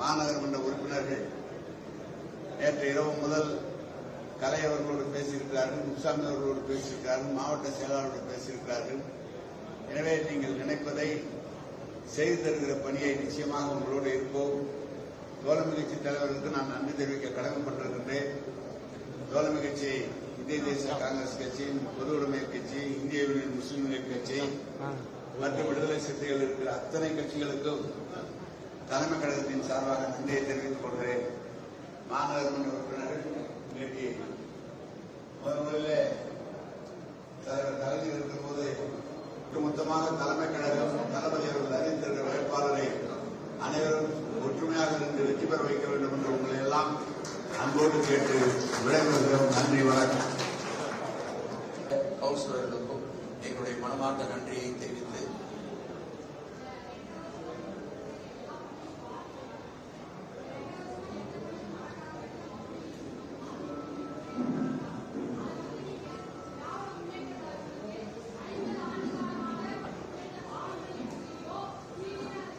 மாநகரமன்ற உறுப்பினர்கள் நேற்று இரவு முதல் கலை அவர்களோடு பேசியிருக்கிறார்கள் முசாமி அவர்களோடு பேசியிருக்கிறார்கள் மாவட்ட செயலாளரோடு பேசியிருக்கிறார்கள். எனவே நீங்கள் நினைப்பதை செய்து தருகிற பணியை நிச்சயமாக உங்களோடு இருப்போம். தோழமை கட்சி தலைவர்களுக்கு நான் நன்றி தெரிவிக்க கடமைப்பட்டிருக்கின்றேன். தோழமை கட்சி இந்திய தேசிய காங்கிரஸ் கட்சி பொது உடைமை கட்சி இந்திய யூனியன் முஸ்லீம் லீக் கட்சி மற்றும் விடுதலை சிறுத்தைகள் இருக்கிற அத்தனை கட்சிகளுக்கும் தலைமை கழகத்தின் சார்பாக நன்றியை தெரிவித்துக் கொள்கிறேன். மாநகரமன்ற உறுப்பினர்கள் இன்றைக்கு முதல் முதலிலே தலைவர் தலைமையில் இருக்கும்போது ஒட்டுமொத்தமாக தலைமை கழகம் தளபதி அவர்கள் அறிந்திருக்கிற வேட்பாளரை அனைவரும் ஒற்றுமையாக இருந்து வெற்றி பெற வைக்க வேண்டும் என்று உங்களை எல்லாம் அன்போடு கேட்டு விடைபெறுகிறோம். நன்றி வணக்கம். கவுன்சிலர்களுக்கும் எங்களுடைய மனமார்ந்த நன்றியை தெரிவித்து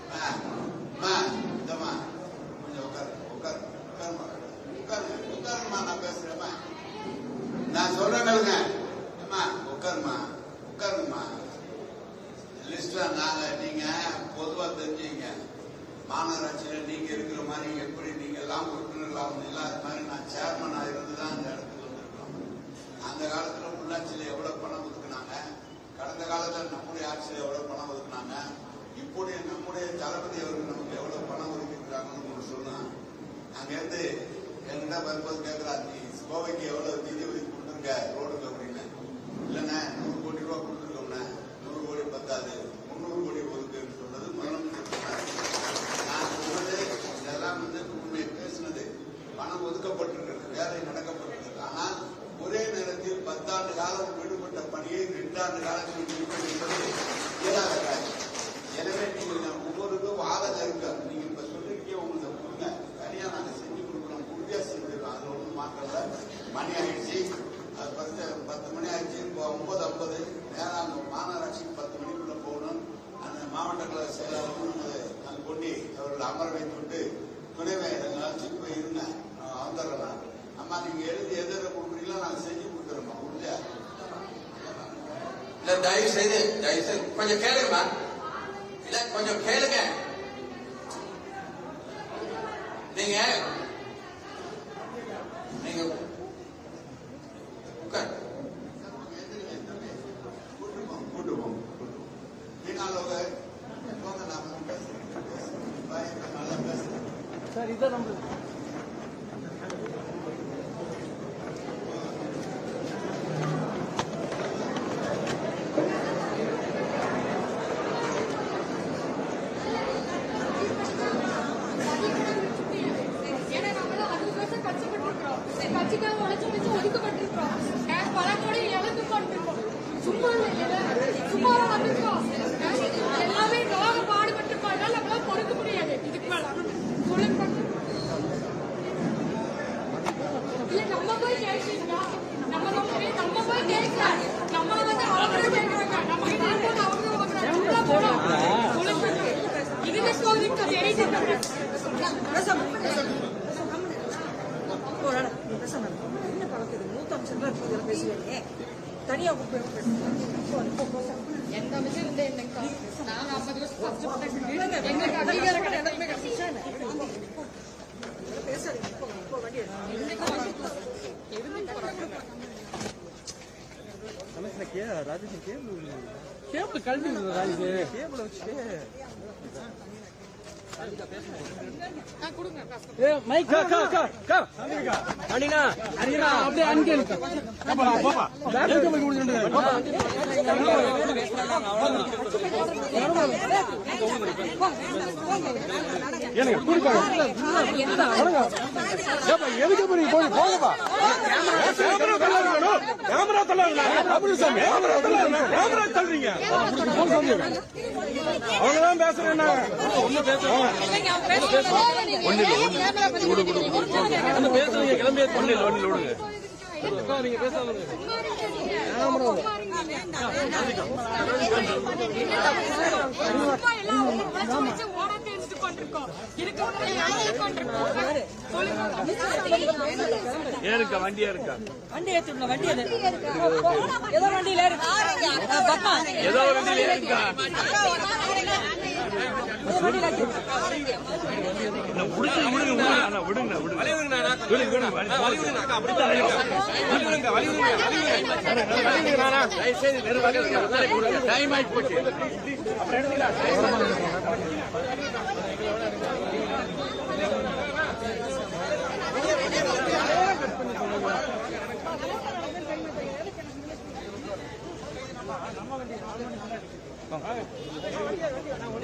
அம்மா, அம்மா, இந்தம்மா, கொஞ்சம் உட்காரு, உட்காரு, உட்காரும்மா. உட்காருங்க, உட்காருங்கம்மா, நான் பேசுறேம்மா. நான் சொல்றேன் கேளுங்க. அம்மா, உட்காரும்மா, உட்காருங்கம்மா. புதுசாக நாங்கள் நீங்க பொதுவா தெரிஞ்சுங்க. மாநகராட்சியில நீங்க இருக்கிற மாதிரி எப்படி நீங்க எல்லாம் உறுப்பினர்களா வந்தீங்களா அது மாதிரி நான் சேர்மன் இருந்து தான் அந்த இடத்துக்கு வந்திருக்கோம். அந்த காலத்துல உள்ளாட்சியில எவ்வளவு பணம் ஒதுக்குனாங்க? கடந்த காலத்துல நம்முடைய ஆட்சியில எவ்வளவு பணம் ஒதுக்குனாங்க? இப்போடைய நம்முடைய தளபதி அவர்கள் நமக்கு எவ்வளவு பணம் ஒதுக்கிருக்காங்கன்னு உங்களுக்கு சொன்னாங்க அங்கிருந்து என்கிட்ட வரும்போது கேட்கிறார் நீ கோவைக்கு எவ்வளவு நிதி ஒதுக்கி கொடுத்துருக்க? ரோடுக்கு அப்படின்னு இல்லைண்ணே நூறு கோடி ரூபா கொடுத்துருக்கோம்ண்ணே நூறு கோடி பத்தாது. சில கழக செயலாளரும் நமது அந்த கொண்டி அவர்கள் அமர வைத்து விட்டு துணைவேந்தர் அழைச்சிட்டு போய் இருங்க வந்துடுறேன். நான் அம்மா நீங்க எழுதி எது எதை கொடுக்குறீங்களோ நான் செஞ்சு கொடுத்துறோம்மா உறுதியா இல்ல தயவு செய்து தயவு செய்து கொஞ்சம் கேளுங்கம்மா. இல்ல கொஞ்சம் கேளுங்க. நீங்க சார் இதான் நம்ம தனியா எந்த அமைச்சர் இருந்தே என்னங்கக்கா கேபிள் கழட்டி ராஜு கேபிள் வச்சுட்டு அப்படியே அங்கே எனக்கு குடிப்பாங்க எதுக்கு போறீங்க போய் போங்கப்பா அப்படி சாமி தள்ளுறீங்க சாமி பேசுறேன் ஒண்ணு ஒண்ணு பேசுறீங்க கிளம்பி ஒண்ணு இல்ல ஒண்ணு விடுங்க நீங்க சும்மா எல்லாம் அவங்க உழைச்சு உழைச்சு ஓட தெரிஞ்சுட்டு கொண்டு உட்காந்துருக்கோம் இருக்கவங்க யாரும் உட்காந்துருக்கோம் சொல்லுங்க ஏறுக்கா வண்டியா இருக்கா? வண்டி ஏத்துடணும் வண்டி எது ஏதோ வண்டியில இருக்கு பத்மா ஏதோ வண்டியில ஏறுக்கா ஏதோ வண்டியில இருக்கு விடுங்க விடுங்க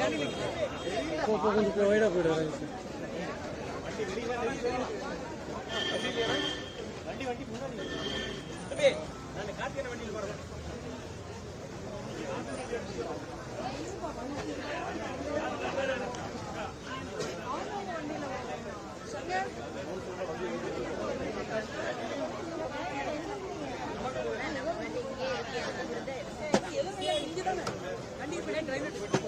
கொஞ்சம் ஒயிடாக போயிடுவாங்க வண்டி வண்டி முன்னாடி நான் காத்தியான வண்டியில் போகிறேன் டிரைவர்